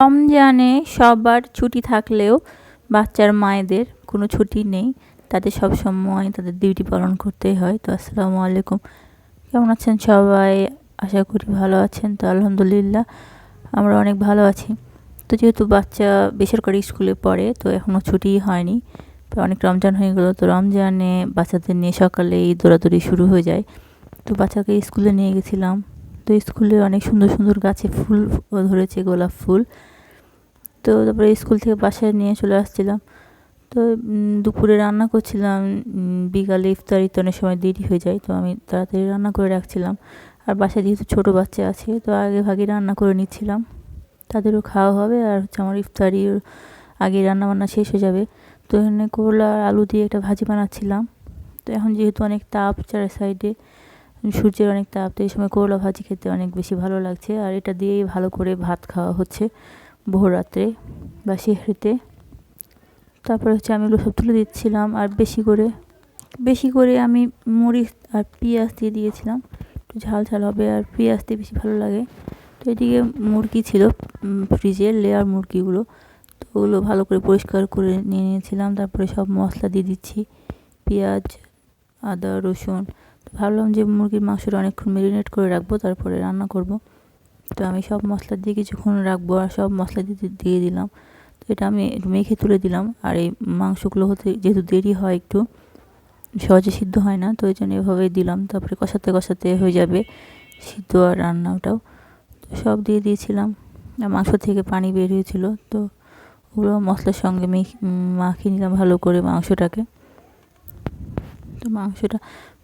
রমজানে সবার ছুটি থাকলেও বাচ্চার মায়েদের কোনো ছুটি নেই। তাদের সব সময় তাদের ডিউটি পালন করতেই হয়। তো আসসালামু আলাইকুম। কেমন আছেন সবাই? আশা করি ভালো আছেন। তো আলহামদুলিল্লাহ আমরা অনেক ভালো আছি। তো যেহেতু বাচ্চা বেসরকারি স্কুলে পড়ে, তো এখনও ছুটি হয়নি। তো অনেক রমজান হয়ে গেলো। তো রমজানে বাচ্চাদের নিয়ে সকালেই দৌড়াদৌড়ি শুরু হয়ে যায়। তো বাচ্চাকে স্কুলে নিয়ে গেছিলাম। তো স্কুলে অনেক সুন্দর সুন্দর গাছে ফুল ধরেছে, গোলাপ ফুল। তো তারপরে স্কুল থেকে বাসায় নিয়ে চলে আসছিলাম। তো দুপুরে রান্না করছিলাম বিকালে ইফতারি অনেক সময় দেরি হয়ে যায়, তো আমি তাড়াতাড়ি রান্না করে রাখছিলাম। আর বাসায় যেহেতু ছোটো বাচ্চা আছে, তো আগে ভাগে রান্না করে নিচ্ছিলাম। তাদেরও খাওয়া হবে আর হচ্ছে আমার ইফতারির আগে রান্না বান্না শেষ হয়ে যাবে। তো এখানে করলা আর আলু দিয়ে একটা ভাজি বানাচ্ছিলাম। তো এখন যেহেতু অনেক তাপ চার সাইডে সূর্যের অনেক তাপ তো এই সময় করলা ভাজি খেতে অনেক বেশি ভালো লাগছে। আর এটা দিয়েই ভালো করে ভাত খাওয়া হচ্ছে ভোর রাত্রে বা সেহরিতে। তারপরে হচ্ছে আমি এগুলো সব তুলে দিচ্ছিলাম আর বেশি করে বেশি করে আমি মরিচ আর পেঁয়াজ দিয়ে দিয়েছিলাম। একটু ঝাল ঝাল হবে আর পেঁয়াজ দিয়ে বেশি ভালো লাগে। তো এদিকে মুরগি ছিল ফ্রিজের লেয়ার মুরগিগুলো। তো ওগুলো ভালো করে পরিষ্কার করে নিয়ে নিয়েছিলাম। তারপরে সব মশলা দিয়ে দিচ্ছি, পেঁয়াজ, আদা, রসুন। ভাবলাম যে মুরগির মাংসটা অনেকক্ষণ মেরিনেট করে রাখব, তারপরে রান্না করব। তো আমি সব মশলা দিয়ে কিছুক্ষণ রাখব আর সব মশলা দিয়ে দিয়ে দিলাম। তো এটা আমি মেখে তুলে দিলাম। আর এই মাংসগুলো হতে যেহেতু দেরি হয় একটু, সহজে সিদ্ধ হয় না, তো ওই জন্য এভাবেই দিলাম। তারপরে কষাতে কষাতে হয়ে যাবে সিদ্ধ আর রান্নাটাও। তো সব দিয়ে দিয়েছিলাম। আর মাংস থেকে পানি বের হয়েছিল। তো ওগুলো মশলার সঙ্গে মেখে মাখিয়ে নিলাম ভালো করে মাংসটাকে। তো মাংসটা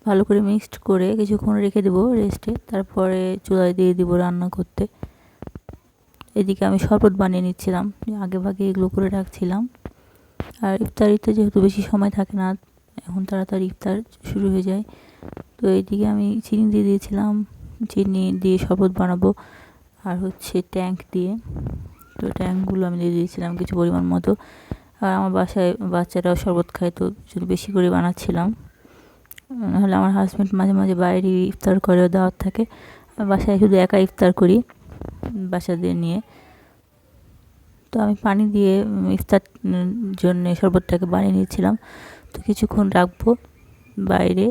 ভালো করে মিক্সড করে কিছুক্ষণ রেখে দেবো রেস্টে তারপরে চুলায় দিয়ে দিব রান্না করতে। এদিকে আমি শরবত বানিয়ে নিচ্ছিলাম। আগে ভাগে এগুলো করে রাখছিলাম। আর ইফতারিতে যেহেতু বেশি সময় থাকে না, এখন তাড়াতাড়ি ইফতার শুরু হয়ে যায়। তো এইদিকে আমি চিনি দিয়ে দিয়েছিলাম। চিনি দিয়ে শরবত বানাবো। আর হচ্ছে ট্যাঙ্ক দিয়ে। তো ট্যাঙ্কগুলো আমি দিয়ে দিয়েছিলাম কিছু পরিমাণ মতো। আর আমার বাসায় বাচ্চারাও শরবত খায়, তো বেশি করে বানাচ্ছিলাম। নাহলে আমার হাজব্যান্ড মাঝে মাঝে বাইরে ইফতার করে দাওয়াত থাকে। বাসায় শুধু একা ইফতার করি বাসাদের নিয়ে। তো আমি পানি দিয়ে ইফতার জন্যে শরবতটাকে বানিয়ে নিয়েছিলাম। তো কিছুক্ষণ রাখব বাইরে,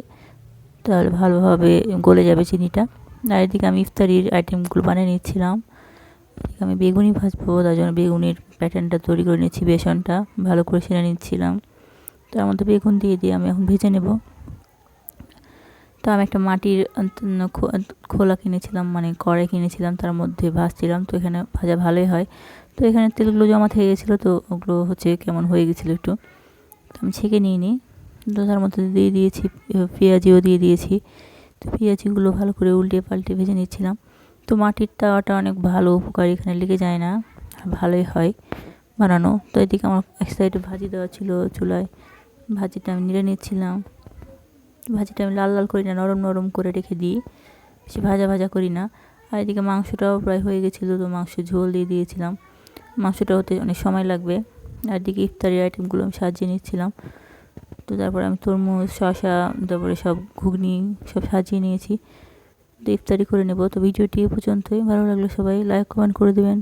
তাহলে ভালোভাবে গলে যাবে চিনিটা। আর এদিকে আমি ইফতারির আইটেমগুলো বানিয়ে নিচ্ছিলাম এদিকে আমি বেগুনি ভাজবো, তার জন্য বেগুনির প্যাটার্নটা তৈরি করে নিচ্ছি বেসনটা ভালো করে সেরে নিচ্ছিলাম। তার মধ্যে বেগুন দিয়ে দিয়ে আমি এখন ভেজে নেব। তো আমি একটা মাটির খোলা কিনেছিলাম মানে কড়াই কিনেছিলাম, তার মধ্যে ভাজছিলাম তো এখানে ভাজা ভালোই হয়। তো এখানে তেলগুলো জমা থেকে গেছিল, তো ওগুলো হচ্ছে কেমন হয়ে গেছিল একটু। তো আমি ছেঁকে নিয়ে নিই। তো তার মধ্যে দিয়ে দিয়েছি পেঁয়াজিও দিয়ে দিয়েছি। তো পেঁয়াজিগুলো ভালো করে উল্টে পাল্টে ভেজে নিচ্ছিলাম। তো মাটির তাওয়াটা অনেক ভালো উপকার, এখানে লেগে যায় না। ভালোই হয় বানানো। তো এদিকে আমার এক সাইডে ভাজি দেওয়া ছিল চুলায়। ভাজিটা আমি নিড়ে নিচ্ছিলাম। ভাজিটা আমি লাল লাল করি না নরম নরম করে রেখে দিই। বেশি ভাজা ভাজা করি না আর এদিকে মাংসটাও প্রায় হয়ে গেছিল, তো মাংস ঝোল দিয়ে দিয়েছিলাম। মাংসটা হতে অনেক সময় লাগবে। আর এদিকে ইফতারি আইটেমগুলো আমি সাজিয়ে নিচ্ছিলাম। তো তারপরে আমি তরমুজ শশা তারপরে সব ঘুগনি সব সাজিয়ে নিয়েছি। তো ইফতারি করে নেব। তো ভিডিওটি এ পর্যন্তই। ভালো লাগল সবাই লাইক কমেন্ট করে দেবেন।